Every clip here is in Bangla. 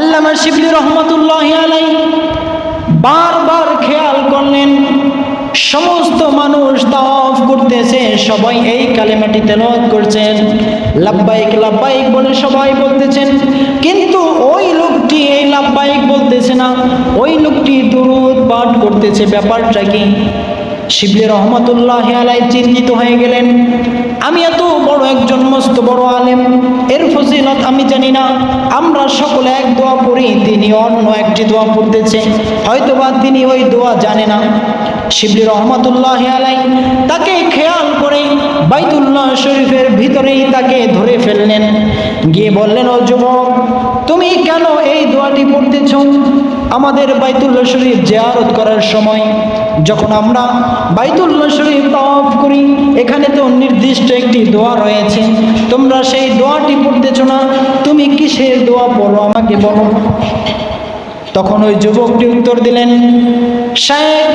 আল্লামা শিবলি রহমতুল্লাহ আলাই বারবার খেয়াল করলেন, সমস্ত মানুষ তাওয়াফ করতেছে, সবাই এই কালেমাটি তেলাওয়াত করছেন, লাব্বাইক লাব্বাইক বলে সবাই বলতেছেন, কিন্তু ওই লোকটি এই লাব্বাইক বলতেছে না, ওই লোকটি দুরুদ পাঠ করতেছে, ব্যাপারটা কি? শিবলি রহমতুল্লাহ আলাই চিন্তিত হয়ে গেলেন। আমি এত বড় একজন মস্ত বড় আলেম, এর ফজিলত আমি জানি না। আমরা সকলে এক দোয়া পড়ি, তিনি অন্য একটি দোয়া পড়তেছে। হয়তোবা তিনি ওই দোয়া জানে না। শিবলি রহমতুল্লাহ আলাই তাকে খেয়াল করে বাইতুল্লাহ শরীফের ভিতরেই তাকে ধরে ফেললেন। গিয়ে বললেন, ও যুবক, তুমি কেন এই দোয়াটি পড়তেছ? আমাদের বাইতুল্লাহ শরীফ জিয়ারত করার সময় যখন আমরা বাইতুল্লাহ শরীফ তাওয়াফ করি, এখানে তো নির্দিষ্ট একটি দোয়া রয়েছে। তোমরা সেই দোয়াটি পড়তেছ না, তুমি কিসের দোয়া পড়ো আমাকে বলো। তখন ওই যুবকটি উত্তর দিলেন, সাহেব,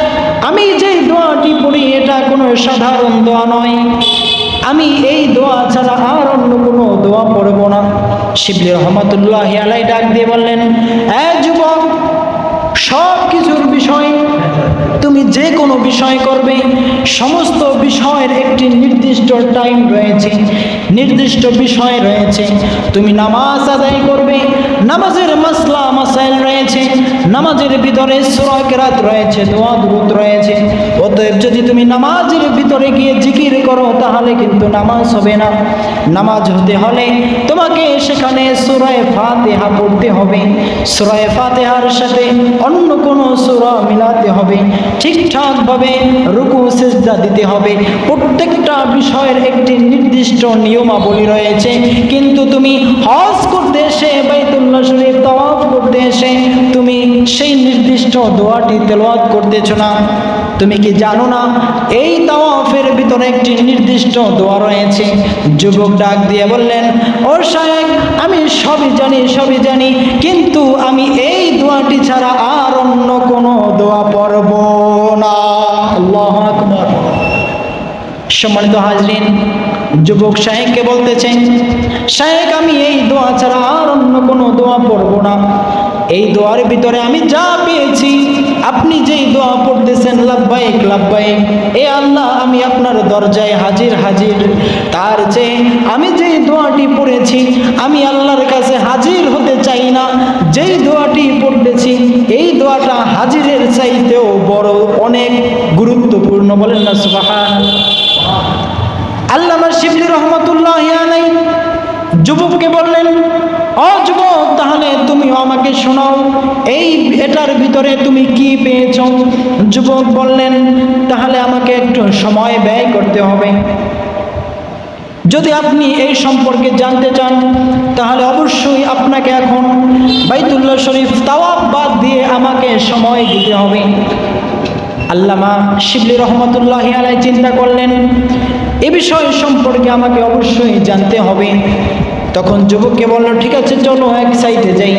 আমি যে দোয়াটি পড়ি এটা কোনো সাধারণ দোয়া নয়। আমি এই দোয়া ছাড়া আর অন্য কোনো দোয়া পড়ব না। শিবলি রহমতুল্লাহ আলাই ডাক দিয়ে বললেন হ্যাঁ যুবক সব কিছুর বিষয় তুমি যে কোনো বিষয় করবে। সমস্ত বিষয়ের একটি নির্দিষ্ট টাইম রয়েছে। নির্দিষ্ট বিষয় রয়েছে। তুমি নামাজ আদায় করবে। নামাজের মাসলা, মাসাইল রয়েছে নামাজের ভিতরে সুরাকেরাত রয়েছে, দোয়া দুরুদ রয়েছে। অতএব যদি তুমি নামাজের ভিতরে গিয়ে জিকির করো, তাহলে কিন্তু নামাজ হবে না। নামাজ হতে হলে তোমাকে সেখানে সুরায় ফাতেহা পড়তে হবে। সুরায় ফাতেহার সাথে অন্য কোনো সুরা মিলাতে হবে। ঠিকঠাকভাবে রুকু, সেজদা দিতে হবে। প্রত্যেকটা বিষয়ের একটি নির্দিষ্ট নিয়মাবলী রয়েছে। কিন্তু তুমি হজ করতে এসে, বাইতুল্লাহ শরীফ তাওয়াফ করতে এসে তুমি সেই নির্দিষ্ট দোয়াটি তেলাওয়াত করতেছ না, তুমি কি জানো না? এই তাওয়াফের ভিতরে একটি নির্দিষ্ট দোয়া রয়েছে। যুবক ডাক দিয়ে বললেন, ও সাহেব, আমি সবই জানি সবই জানি, কিন্তু আমি এই দোয়াটি ছাড়া আর অন্য কোনো দোয়া পড়ব না। সম্মানিত হাজরিন, যুবক শাহেককে বলতেছেন শাহেক আমি এই দোয়া ছাড়া আর অন্য কোনো দোয়া পড়ব না। এই দোয়ার ভিতরে আমি যা পেয়েছি, আপনি যেই দোয়া পড়তেছেন, লাভবাইক লাভবাইক। এ আল্লাহ, আমি আপনার দরজায় হাজির হাজির। তার চেয়ে আমি যেই দোয়াটি পড়েছি, আমি আল্লাহর কাছে হাজির হতে চাই না। যেই দোয়াটি পড়তেছি, এই দোয়াটা হাজিরের চাইতেও বড়, অনেক গুরুত্বপূর্ণ। বলেন না, সুবাহান। তুমি আমাকে শোনাও। এই এটার ভিতরে তুমি কি পেয়েছ? যুবক বললেন, তাহলে আমাকে একটু সময় ব্যয় করতে হবে। যদি আপনি এই সম্পর্কে জানতে চান, তাহলে অবশ্যই আপনাকে এখন বাইতুল্লাহ শরীফ তাওয়াব বাদ দিয়ে আমাকে সময় দিতে হবে। আল্লামা শিবলি রহমতুল্লাহ আলাই চিন্তা করলেন, এ বিষয় সম্পর্কে আমাকে অবশ্যই জানতে হবে। তখন যুবককে বলল, ঠিক আছে, চলো এক সাইডে যাই।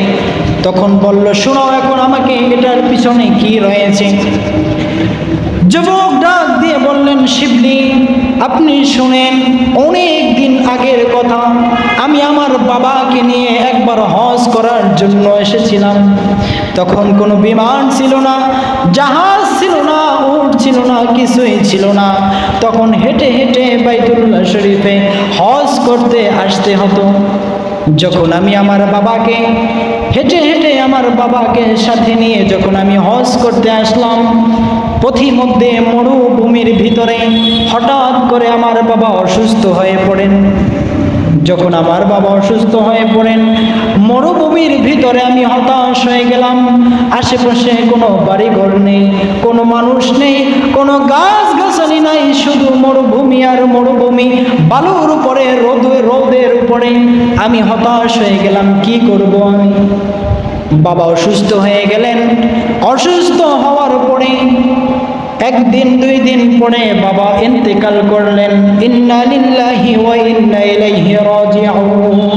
তখন বলল, শোনো এখন আমাকে এটার পিছনে কি রয়েছে? যুবক ডাক দিয়ে বললেন, শিবলি, আপনি শুনেন, অনেক দিন আগের কথা। আমি আমার বাবাকে নিয়ে একবার হজ করার জন্য এসেছিলাম। তখন কোনো বিমান ছিল না, জাহাজ ছিল না ছিল না, কিছুই ছিল না। তখন হেঁটে হেঁটে বাইতুল্লাহ শরীফে হজ করতে আসতে হতো। যখন আমি আমার বাবাকে, হেঁটে হেঁটে আমার বাবাকে সাথে নিয়ে যখন আমি হজ করতে আসলাম, পথিমধ্যে মরুভূমির ভিতরে হঠাৎ করে আমার বাবা অসুস্থ হয়ে পড়েন। যখন আমার বাবা অসুস্থ হয়ে পড়েন মরুভূমির ভিতরে আমি হতাশ হয়ে গেলাম। আশেপাশে কোনো বাড়িঘর নেই, কোনো মানুষ নেই, কোনো গাছ গাছালি নাই, শুধু মরুভূমি আর মরুভূমি। বালুর উপরে, রোদ, রোদের উপরে আমি হতাশ হয়ে গেলাম, কি করব আমি? বাবা অসুস্থ হয়ে গেলেন। অসুস্থ হওয়ার পরে, একদিন, দুই দিন পরে বাবা ইন্তেকাল করলেন। ইন্না লিল্লাহি ওয়া ইন্না ইলাইহি রাজিউন।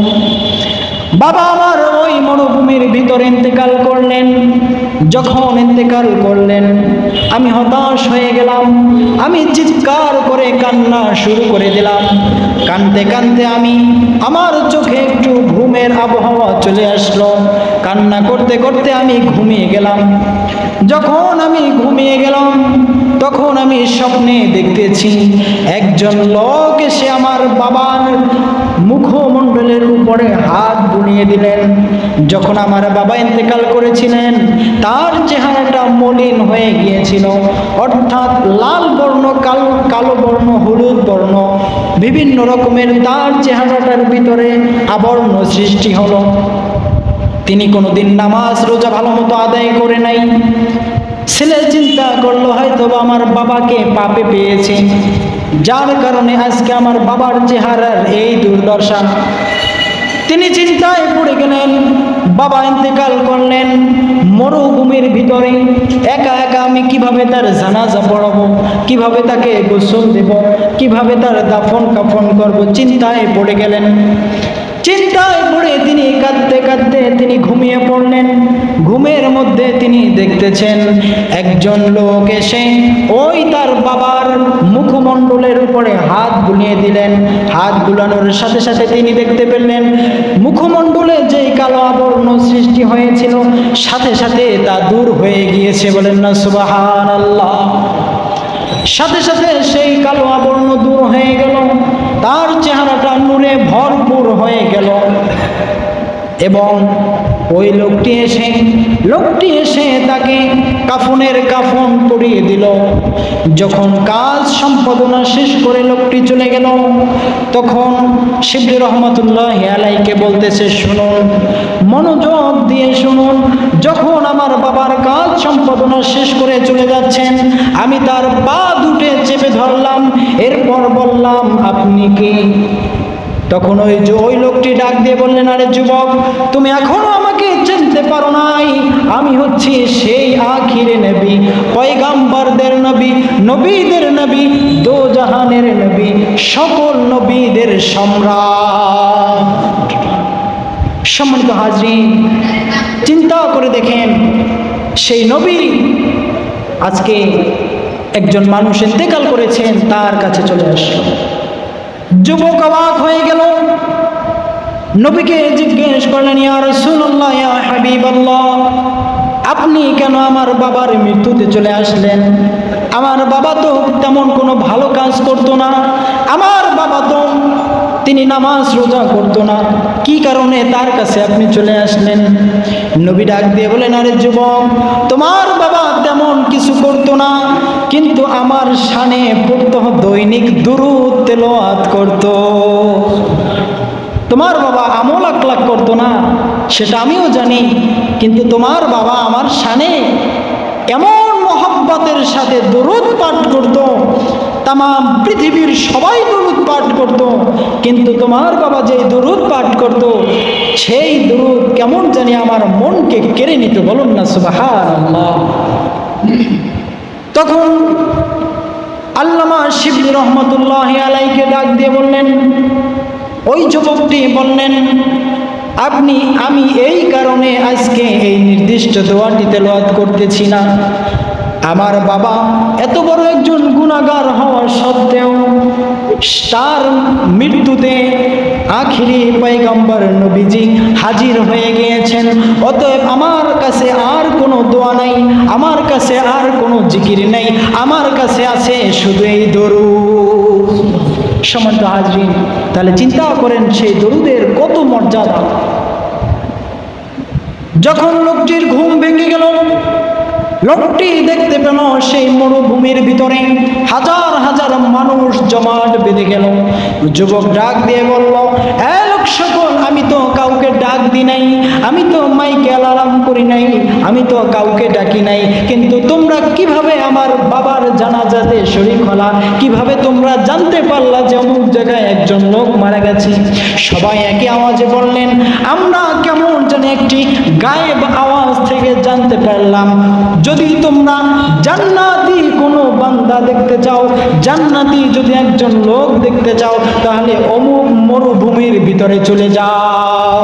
বাবা আমার ওই মরুভূমির ভিতরে ইন্তেকাল করলেন। যখন ইন্তেকাল করলেন, আমি হতাশ হয়ে গেলাম। আমি চিৎকার করে কান্না শুরু করে দিলাম। কানতে কানতে আমি আমার চোখে একটু ঘুমের আবহাওয়া চলে আসলো। কান্না করতে করতে আমি ঘুমিয়ে গেলাম। যখন আমি ঘুমিয়ে গেলাম, তখন আমি স্বপ্নে দেখতেছি, একজন লোক এসে আমার বাবার উপরে হাত বুলিয়ে দিলেন। যখন আমার বাবা ইন্তেকাল করেছিলেন, তার চেহারাটা মলিন হয়ে গিয়েছিল। অর্থাৎ লাল বর্ণ, কালো কালো বর্ণ, হলুদ বর্ণ, বিভিন্ন রকমের তার চেহারাটার ভিতরে আবর্ণ সৃষ্টি হলো। তিনি কোনোদিন নামাজ, রোজা ভালো মতো আদায় করে নাই। ছেলে চিন্তা করল হয়তো আমার বাবাকে পাপে পেয়েছে। যার কারণে আজকে আমার বাবার চেহারার এই দুর্দশা। তিনি চিন্তায় পড়ে গেলেন, বাবা ইন্তেকাল করলেন, মরুভূমির ভিতরে একা একা আমি কীভাবে তার জানাজা পড়াবো, কীভাবে তাকে গোসল দেব, কীভাবে তার দাফন কাফন করব, চিন্তায় পড়ে গেলেন। চিন্তায় পড়ে তিনি কাঁদতে কাঁদতে তিনি ঘুমিয়ে পড়লেন। ঘুমের মধ্যে তিনি দেখতেছেন, একজন লোক এসে ওই তার বাবার মুখমণ্ডলের উপরে হাত বুলিয়ে দিলেন। হাত বুলানোর সাথে সাথে তিনি দেখতে পেলেন, মুখমণ্ডলে যেই কালো আবরণ সৃষ্টি হয়েছিল, সাথে সাথে তা দূর হয়ে গিয়েছে বলেন না সুবাহান আল্লাহ সাথে সাথে সেই কালো আবরণ দূর হয়ে গেল, তার চেহারাটা নূরে ভরপুর হয়ে গেল। এবং ওই লোকটি এসে লোকটি এসে তাকে কাফনের কাফন পরিয়ে দিল। যখন কাজ সম্পাদনা শেষ করে লোকটি চলে গেল, তখন শিবলি রহমতুল্লাহ আলাইকে বলতেছে, শুনুন, মনোযোগ দিয়ে শুনুন, যখন আমার বাবার কাজ সম্পাদনা শেষ করে চলে যাচ্ছেন, আমি তার পা দুটে চেপে ধরলাম, এরপর বললাম, আপনি কি? তখন ওই ওই লোকটি ডাক দিয়ে বললেন, আরে যুবক, তুমি এখনও পারো নাই। আমি হচ্ছি সেই আখিরে নবী, পয়গাম্বারদের নবী, নবীদের নবী দো জাহানের নবী, সকল নবীদের সম্রাট। সম্মানিত হাজরি চিন্তা করে দেখেন, সেই নবী আজকে একজন মানুষ ইন্তেকাল করেছেন, তার কাছে চলে আসলো। যুবক অবাক হয়ে গেল নবীকে জিজ্ঞেস করলেন, ইয়া রাসূলুল্লাহ আপনি কেন আমার বাবার মৃত্যুতে চলে আসলেন? আমার বাবা তো তেমন কোনো ভালো কাজ করতো না। আমার বাবা তো তিনি নামাজ রোজা করতো না। কি কারণে তার কাছে আপনি চলে আসলেন? নবী ডাক দিয়ে বলেন আরে যুবক, তোমার বাবা তেমন কিছু করতো না, কিন্তু আমার শানে পড়তো দৈনিক দুরুদ তেলোয়াত করতো। তোমার বাবা আমল আকলাক করতো না, সেটা আমিও জানি, কিন্তু তোমার বাবা আমার শানে এমন মহব্বতের সাথে দরুদ পাঠ করত তাম পৃথিবীর সবাই দরুদ পাঠ করত, কিন্তু তোমার বাবা যে দরুদ পাঠ করত, সেই দরুদ কেমন জানি আমার মনকে কেড়ে নিত, বলুন না সুবাহার তখন আল্লামা শিবলি রহমতুল্লাহ আলাইকে ডাক দিয়ে বললেন ওই যুবকটি বললেন, আপনি, আমি এই কারণে আজকে এই নির্দিষ্ট দোয়াটি তেলাওয়াত করতেছি না। আমার বাবা এত বড় একজন গুণাগার হওয়া সত্ত্বেও তার মৃত্যুতে আখিরি পয়গম্বর নবীজি হাজির হয়ে গিয়েছেন। অতএব আমার কাছে আর কোনো দোয়া নাই, আমার কাছে আর কোনো জিকির নেই, আমার কাছে আছে শুধু এই সমান্ত হাজরিন, তাহলে চিন্তা করেন সেই দরুদের কত মর্যাদা। যখন লোকটির ঘুম ভেঙে গেল, লোকটি দেখতে পেল সেই মরুভূমির ভিতরে হাজার হাজার মানুষ জমাট বেঁধে গেল। যুবক ডাক দিয়ে বলল, এ লোক সকল, আমি তো কাউকে ডাক দি নাই, আমি তো মাইকে অ্যালার্ম করি নাই, আমি তো কাউকে ডাকি নাই, কিন্তু তোমরা কীভাবে আমার বাবার জানাজাতে শরীর হলা। কীভাবে তোমরা জানতে পারলা যে অমুক জায়গায় একজন লোক মারা গেছে? সবাই একই আওয়াজে বললেন, আমরা কেমন জানি একটি গায়েব আওয়াজ থেকে জানতে পারলাম। যদি তোমরা জান্নাতি কোনো বান্দা দেখতে চাও, জান্নাতি যদি একজন লোক দেখতে চাও, তাহলে অমুক মরুভূমির ভিতরে চলে যাও।